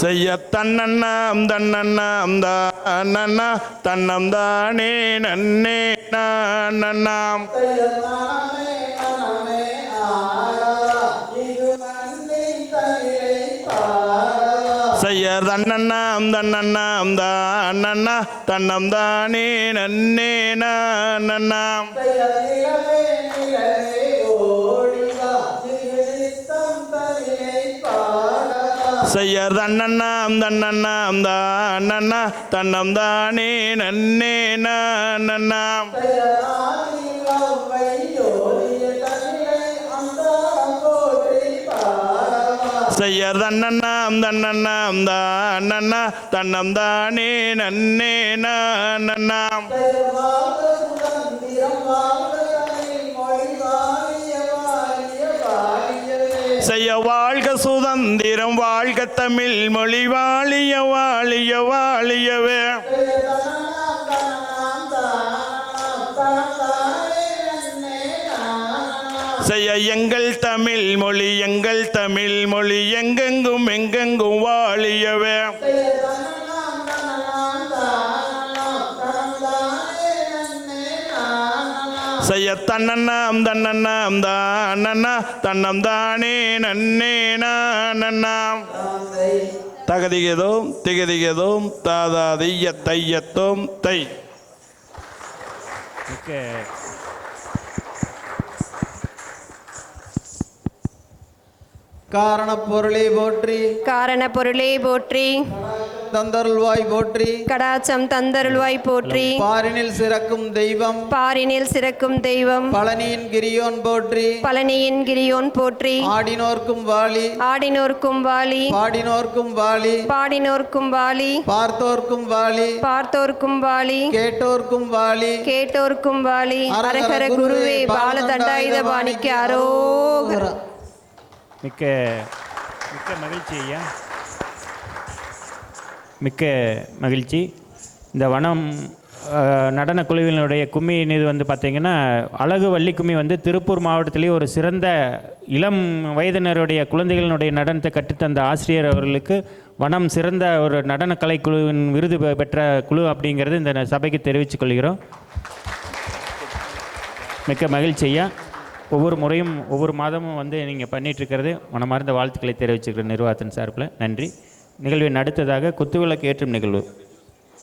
செய்ய தன்னண்ணாம் தன்னண்ணாம் தன்னண்ணா தன்னம் தானே நன்னே நானண்ணாம் செய்த தன்னண்ணாம் தன்னண்ணாம் தானண்ணா தன்னம் தானே நன்னே நானண்ணாம் செய்த தன்னண்ணாம் தன்னண்ணாம் தானண்ணா தன்னம் தானே நன்னே நன்னாம் செய்யர் தன்னண்ணாம் தன்னண்ணாம் தன்னண்ணா தன்னம் தானே நன்னே நானண்ணாம் செய்ய வாழ்க சுதந்திரம் வாழ்க தமிழ் மொழி வாழிய வாழிய வாழியவே. செய்ய எங்கள் தமிழ் மொழி எங்கள் தமிழ் மொழி எங்கெங்கும் எங்கெங்கும் வாழியவே. செய்ய தன்னண்ணாம் தன்னண்ணாம் தானண்ணா தன்னம் தானே நன்னே நானண்ணாம் தகதிகதோம் திகதிகதோம் தாதாதிய தையத்தோம் தை. ஓகே. காரணப் பொருளை போற்றி. காரண பொருளே போற்றி. தந்தருள்வாய் போற்றி. கடாச்சம் தந்தருள்வாய் போற்றி. பாரினில் சிறக்கும் தெய்வம். பாரினில் சிறக்கும் தெய்வம். பழனியின் கிரியோன் போற்றி. பழனியின் கிரியோன் போற்றி. ஆடினோர்க்கும் வாளி ஆடினோர்க்கும் வாலி. பாடினோர்க்கும் வாளி பாடினோர்க்கும் வாலி. பார்த்தோர்க்கும் வாளி பார்த்தோர்க்கும் வாலி. கேட்டோர்க்கும் வாளி கேட்டோர்க்கும் வாலி. அரகர குருவே பால தண்டாயுத பாணிக்கு அரோகர. மிக்க மிக்க மகிழ்ச்சி ஐயா. மிக்க மகிழ்ச்சி. இந்த வனம் அஹ், நடனக் குழுவினுடைய கும்மி இது வந்து பார்த்திங்கன்னா அழகு வள்ளி கும்மி வந்து திருப்பூர் மாவட்டத்திலேயே ஒரு சிறந்த இளம் வயதினருடைய குழந்தைகளினுடைய நடனத்தை கற்றுத்தந்த ஆசிரியர் அவர்களுக்கு வனம் சிறந்த ஒரு நடனக் கலைக்குழுவின் விருது பெற்ற குழு அப்படிங்கிறது இந்த சபைக்கு தெரிவித்துக் கொள்கிறோம். மிக்க மகிழ்ச்சி ஐயா. ஒவ்வொரு முறையும் ஒவ்வொரு மாதமும் வந்து நீங்கள் பண்ணிகிட்ருக்கிறது மனமார்ந்த வாழ்த்துக்களை தெரிவிச்சுக்கிற நிர்வாகத்தின் சார்பில். நன்றி. நிகழ்வின் அடுத்ததாக குத்துவிளக்கு ஏற்றும் நிகழ்வு.